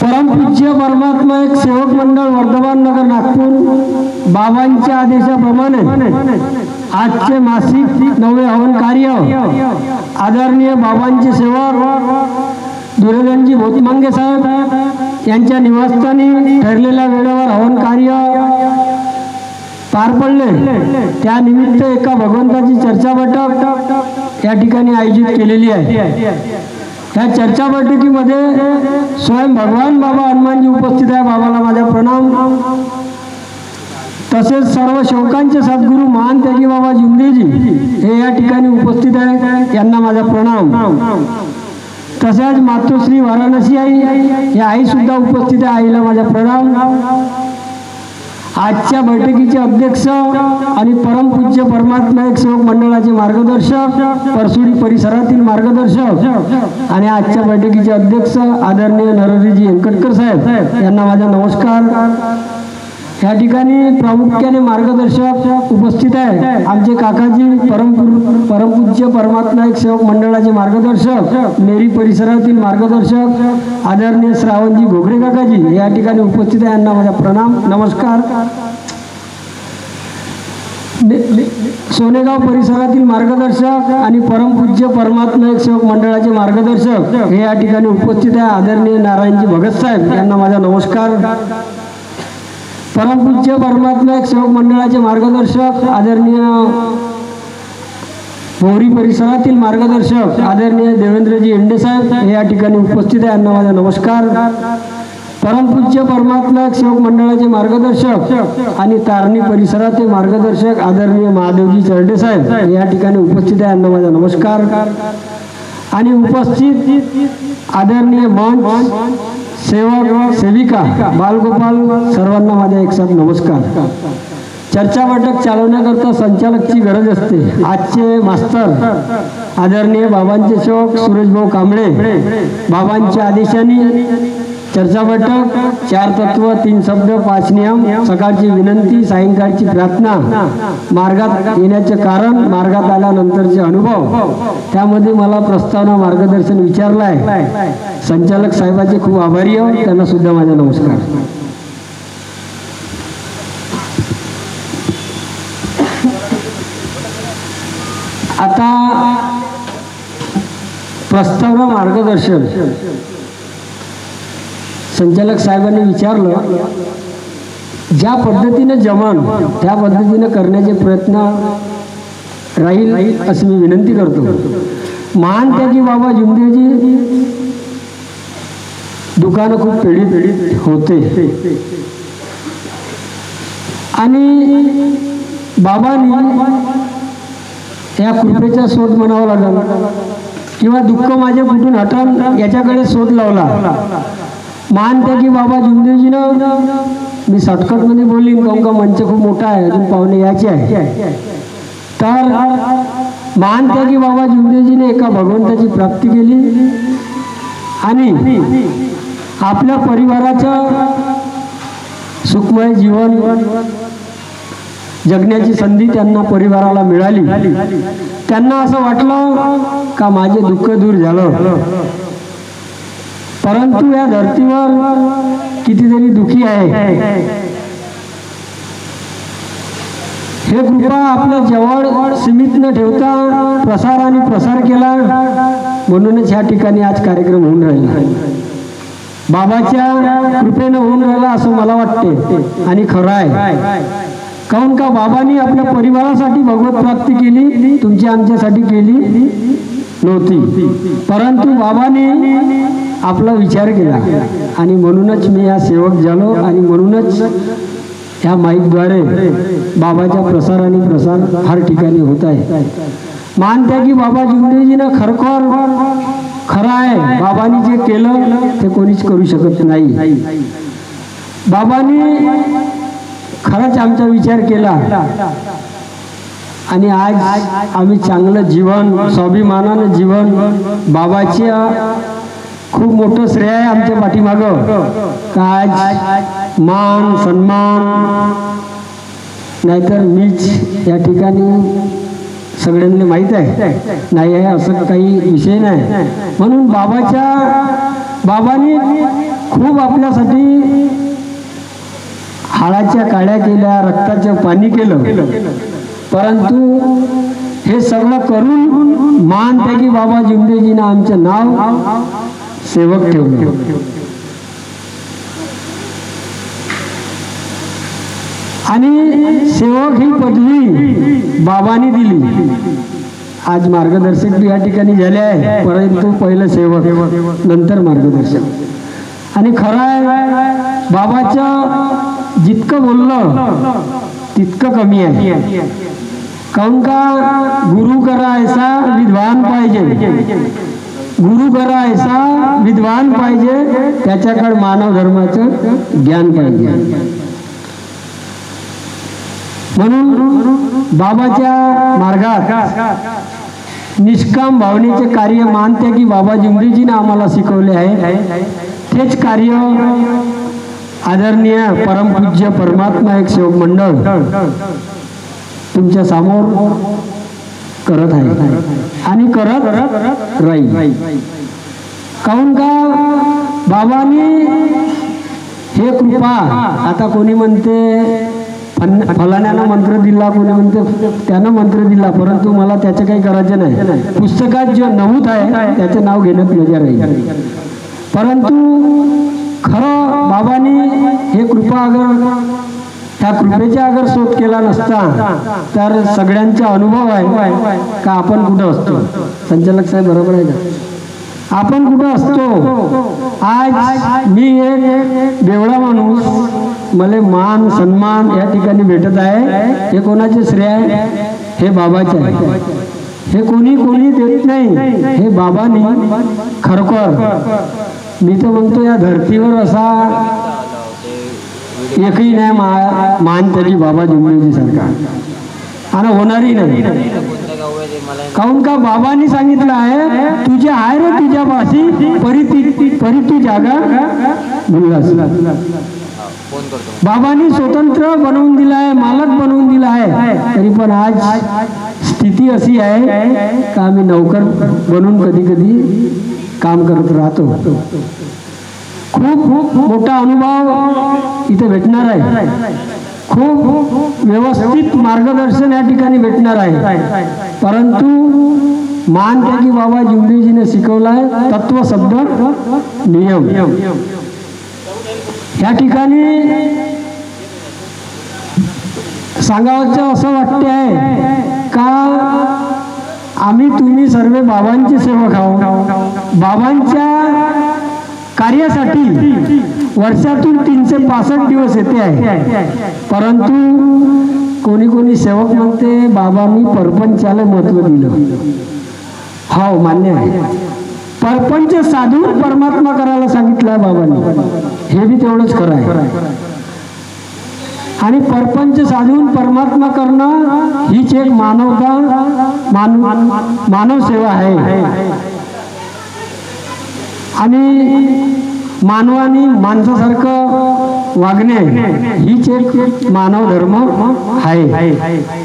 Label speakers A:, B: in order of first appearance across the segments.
A: परमपूज्य परमात्मा एक सेवक मंडळ वर्धमान नगर नागपूर. बाबांच्या आदेशाप्रमाणे आजचे मासिक नवे हवन कार्य आदरणीय बाबांचे सेवक दुर्योधनजी भोतमांगे साहेब यांच्या निवासस्थानी ठरलेल्या वेळेवर हवन कार्य पार पडले. त्यानिमित्त एका भगवंताची चर्चा बैठक या ठिकाणी आयोजित केलेली आहे. त्या चर्चा बैठकीमध्ये स्वयं भगवान बाबा हनुमानजी उपस्थित आहे. बाबाला माझा प्रणाम. तसेच सर्व शोकांचे सद्गुरू महान त्यागी बाबा जिंदेजी हे या ठिकाणी उपस्थित आहे. यांना माझा प्रणाम. तसेच मातोश्री वाराणसी आई या आई सुद्धा उपस्थित आहे. आईला माझा प्रणाम. आजच्या बैठकीचे अध्यक्ष आणि परमपूज्य परमात्मा एक सेवक मंडळाचे मार्गदर्शक परसुडी परिसरातील मार्गदर्शक आणि आजच्या बैठकीचे अध्यक्ष आदरणीय नरहरीजी व्यंकटकर साहेब यांना माझा नमस्कार. या ठिकाणी प्रामुख्याने मार्गदर्शक उपस्थित आहे आमचे काकाजी परम परमपूज्य परमात्मा एक सेवक मंडळाचे मार्गदर्शक मेरी परिसरातील मार्गदर्शक आदरणीय श्रावणजी घोगरे काकाजी या ठिकाणी उपस्थित आहे. यांना माझा प्रणाम. नमस्कार. सोनेगाव परिसरातील मार्गदर्शक आणि परमपूज्य परमात्मा एक सेवक मंडळाचे मार्गदर्शक हे या ठिकाणी उपस्थित आहे. आदरणीय नारायणजी भगत साहेब यांना माझा नमस्कार. परमपूज्य परमात्मा एक सेवक मंडळाचे मार्गदर्शक आदरणीय मोहरी परिसरातील मार्गदर्शक आदरणीय देवेंद्रजी इंडेसाहेब हे या ठिकाणी उपस्थित आहे. यांना माझा नमस्कार. परमपूज्य परमात्मा सेवक मंडळाचे मार्गदर्शक आणि तारणी परिसराचे मार्गदर्शक आदरणीय महादेवजी चरडेसाहेब हे या ठिकाणी उपस्थित आहे. यांना माझा नमस्कार. आणि उपस्थित आदरणीय मंच सेवक सेविका बालगोपाल सर्वांना माझ्या एक साथ नमस्कार. चर्चा बैठक चालवण्याकरता संचालकची गरज असते. आजचे मास्तर आदरणीय बाबांचे सेवक सुरेशभाऊ कांबळे. बाबांच्या आदेशाने चर्चा बैठक चार तत्व तीन शब्द पाच नियम सकाळची विनंती सायंकाळची प्रार्थना मार्गात येण्याचे कारण मार्गात आल्यानंतरचे अनुभव. त्यामध्ये मला प्रस्तावना मार्गदर्शन विचारलं आहे संचालक साहेबाचे खूप आभारी आहे त्यांना सुद्धा माझा नमस्कार. आता प्रस्तावना मार्गदर्शन. संचालक साहेबांनी विचारलं ज्या पद्धतीनं जमान त्या पद्धतीनं करण्याचे प्रयत्न राहील अशी मी विनंती करतो. महान त्याची बाबा जुमदेवजी दुकानं खूप पेढी पेढीत होते. आणि बाबांनी त्या कृपेचा शोध म्हणावा लागला. किंवा दुःख माझे कुठून हटवून याच्याकडे शोध लावला. मान त्याची बाबा जुंदेजीनं मी शॉर्टकटमध्ये बोलीन काऊन का मंच खूप मोठा आहे अजून पाहुणे यायचे आहे तर मान त्यागी बाबा जुंदेजीने एका भगवंताची प्राप्ती केली आणि आपल्या परिवाराचं सुखमय जीवन जगण्याची संधी त्यांना परिवाराला मिळाली. त्यांना असं वाटलं का माझे दुःख दूर झालं. परंतु या धर्तीवर कितीतरी दुखी आहे. हे कृपा आपल्या जवळ सीमित न ठेवता प्रसार आणि प्रसार केला म्हणूनच ह्या ठिकाणी आज कार्यक्रम होऊन राहिला. बाबाच्या कृपेनं होऊन राहिला असं मला वाटते आणि खरं आहे. काहून का बाबांनी आपल्या परिवारासाठी भगवत प्राप्ती केली तुमची आमच्यासाठी केली? नव्हती परंतु बाबाने आपला विचार केला. आणि म्हणूनच मी या सेवक झालो आणि म्हणूनच ह्या माईकद्वारे बाबाच्या प्रसार आणि प्रसार हर ठिकाणी होत आहे. मानत्या की बाबा जिंदेजीनं खरखर खरं आहे. बाबांनी जे केलं ते कोणीच करू शकत नाही. बाबांनी खरंच आमचा विचार केला. आणि आज आम्ही चांगलं जीवन स्वाभिमानानं जीवन बाबाच्या खूप मोठं श्रेय आहे आमच्या पाठीमागं. का आज मान सन्मान नाहीतर मीच या ठिकाणी सगळ्यांना माहीत आहे. नाही आहे असं काही विषय नाही. म्हणून बाबाच्या बाबाने खूप आपल्यासाठी हाळाच्या काळ्या केल्या रक्ताचं पाणी केलं. परंतु हे सगळं करून मान त्यागी बाबा जिंदेजीनं आमचं नाव सेवक ठेवलं. आणि सेवक ही पदवी बाबांनी दिली. आज मार्गदर्शक बी या ठिकाणी झाले आहे. परंतु पहिलं सेवक नंतर मार्गदर्शक. आणि खरं आहे बाबाचं जितकं बोललं तितकं कमी आहे. काऊन का गुरु करा ऐसा विद्वान पाहिजे? गुरु करा ऐसा विद्वान पाहिजे त्याच्याकडे मानव धर्माचं ज्ञान पाहिजे. म्हणून बाबाच्या मार्गात निष्काम भावनेचे कार्य मानते की बाबा जिमरीजीने आम्हाला शिकवले आहे. तेच कार्य आदरणीय परमपूज्य परमात्मा एक सेवक मंडळ तुमच्यासमोर करत आहे आणि करत राहील. काऊन का? बाबानी हे कृपा आता कोणी म्हणते फलाण्यानं मंत्र दिला कोणी म्हणते त्यानं मंत्र दिला परंतु मला त्याचं काही करायचं नाही. पुस्तकात जे नमूद आहे त्याचं नाव घेण्यात मजा राहील. परंतु खरं बाबांनी हे कृपा अगर त्या कृपेचा अगर शोध केला नसता तर सगळ्यांचा अनुभव आहे का आपण कुठं असतो? संचालक साहेब बरोबर आहे का? आपण कुठं असतो? आज मी एक बेवडा माणूस मला मान सन्मान या ठिकाणी भेटत आहे. हे कोणाचे श्रेय आहे? हे बाबाचे आहे. हे कोणी कोणी देत नाही. हे बाबांनी खरखर मी तर म्हणतो या धर्तीवर असा एकही नाही मा मान त्याची बाबा जुमलेजी सरकार. आणि होणारही नाही. काऊन का बाबांनी सांगितलं आहे तुझ्या आहे रे तुझ्या पाशी परी ती परी तू जागा. बाबांनी स्वतंत्र बनवून दिला आहे मालक बनवून दिला आहे. तरी पण आज स्थिती अशी आहे का आम्ही नौकर बनून कधी कधी काम करत राहतो. खूप खूप मोठा अनुभव इथे भेटणार आहे. खूप व्यवस्थित मार्गदर्शन या ठिकाणी भेटणार आहे. परंतु मान त्यागी बाबा शिकवलं शिकवलाय तत्व शब्द नियम. या ठिकाणी सांगावचं असं वाटते आहे का आम्ही तुम्ही सर्व बाबांचे सेवक आहोत बाबांच्या कार्यासाठी वर्षातून तीनशे पासष्ट दिवस येते आहे. परंतु कोणी कोणी सेवक म्हणते बाबांनी परपंचाला महत्त्व दिलं. हो मान्य आहे. परपंच साधून परमात्मा करायला सांगितलं आहे बाबांनी. हे बी तेवढंच खरं आहे. साधून परमात्मा करणं हीच एक मानवता मानव मानव सेवा आहे. आणि मानवाने माणसासारखं वागणे हीच एक मानव धर्म आहे.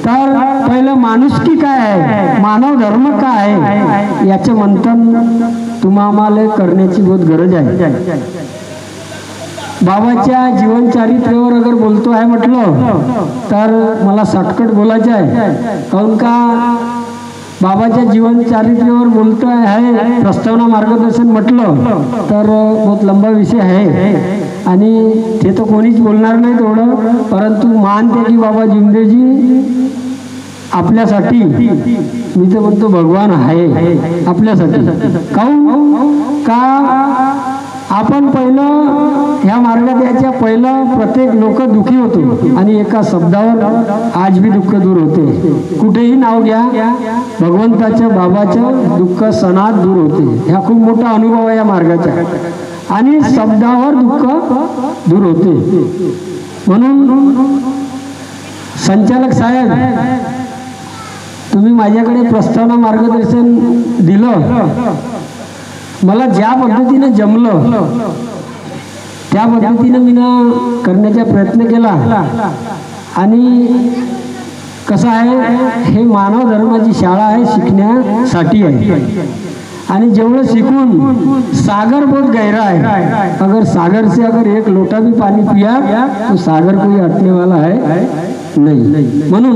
A: तर पहिलं माणुसकी काय आहे? मानव धर्म काय आहे? याचं मंथन तुम्हाला करण्याची बहुत गरज आहे. बाबाच्या जीवन चारित्र्यावर अगर बोलतो आहे म्हटलं तर मला शॉर्टकट बोलायचं आहे. काऊन का बाबाच्या जीवन चारित्र्यावर बोलतो आहे प्रस्तावना मार्गदर्शन म्हटलं तर बहुत लंबा विषय आहे. आणि ते तर कोणीच बोलणार नाही तेवढं परंतु मान त्याची बाबा जिंदेजी आपल्यासाठी मी तर म्हणतो भगवान आहे आपल्यासाठी. काऊन का आपण पहिलं ह्या मार्गात याच्या पहिलं प्रत्येक लोक दुखी होतो. आणि एका शब्दावर आज बी दुःख दूर होते. कुठेही नाव घ्या भगवंताच्या बाबाचं दुःख सणात दूर होते. ह्या खूप मोठा अनुभव आहे या मार्गाचा. आणि शब्दावर दुःख दूर होते. म्हणून संचालक साहेब तुम्ही माझ्याकडे प्रस्तावना मार्गदर्शन दिलं. मला ज्या पद्धतीनं जमलं त्या पद्धतीनं मी करण्याचा प्रयत्न केला. आणि कसं आहे हे मानव धर्माची शाळा आहे शिकण्यासाठी आहे. आणि जेवढं शिकून सागर बहुत गहरा है अगर सागर से अगर एक लोटा भी पानी पिया तो सागर कोई हटने वाला है नाही. म्हणून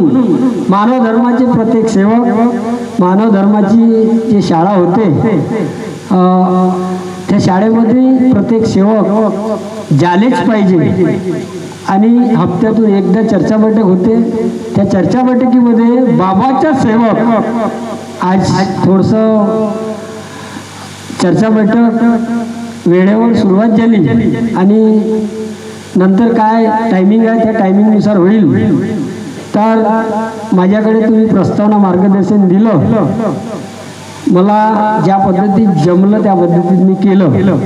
A: मानव धर्माचे प्रत्येक सेवक मानव धर्माची जी शाळा होते त्या शाळेमध्ये प्रत्येक सेवक जालेच पाहिजे. आणि हप्त्यातून एकदा चर्चा बैठक होते. त्या चर्चा बैठकीमध्ये बाबाच्या सेवक आज थोडंसं चर्चा बैठक वेळेवर सुरुवात झाली. आणि नंतर काय टायमिंग आहे त्या टायमिंगनुसार होईल. तर माझ्याकडे तुम्ही प्रस्तावना मार्गदर्शन दिलं. मला ज्या पद्धतीत जमलं त्या पद्धतीत मी केलं.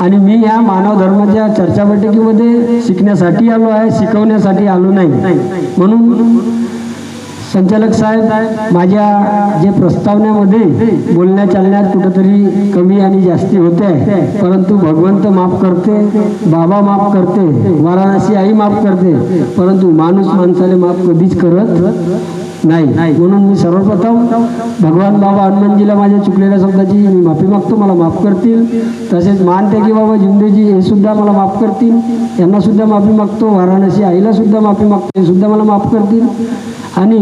A: आणि मी ह्या मानव धर्माच्या चर्चा बैठकीमध्ये शिकण्यासाठी आलो आहे शिकवण्यासाठी आलो नाही. म्हणून संचालक साहेब माझ्या जे प्रस्तावनेमध्ये बोलण्या चालण्यात कुठंतरी कमी आणि जास्ती होते. परंतु भगवंत माफ करते बाबा माफ करते वाराणसी आई माफ करते परंतु माणूस माणसाला माफ कधीच करत नाही. म्हणून मी सर्वप्रथम भगवान बाबा हनुमानजीला माझ्या चुकलेल्या शब्दाची मी माफी मागतो मला माफ करतील. तसेच मानते की बाबा जिंदेजी हे सुद्धा मला माफ करतील. यांना सुद्धा माफी मागतो वाराणसी आईला सुद्धा माफी मागतो हे सुद्धा मला माफ करतील. आणि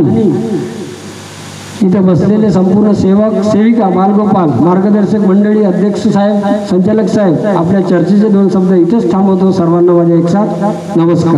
A: इथे बसलेले संपूर्ण सेवक सेविका बालगोपाल मार्गदर्शक मंडळी अध्यक्ष साहेब संचालक साहेब आपल्या चर्चेचे दोन शब्द इथेच थांबवतो. सर्वांना माझ्या एक साथ नमस्कार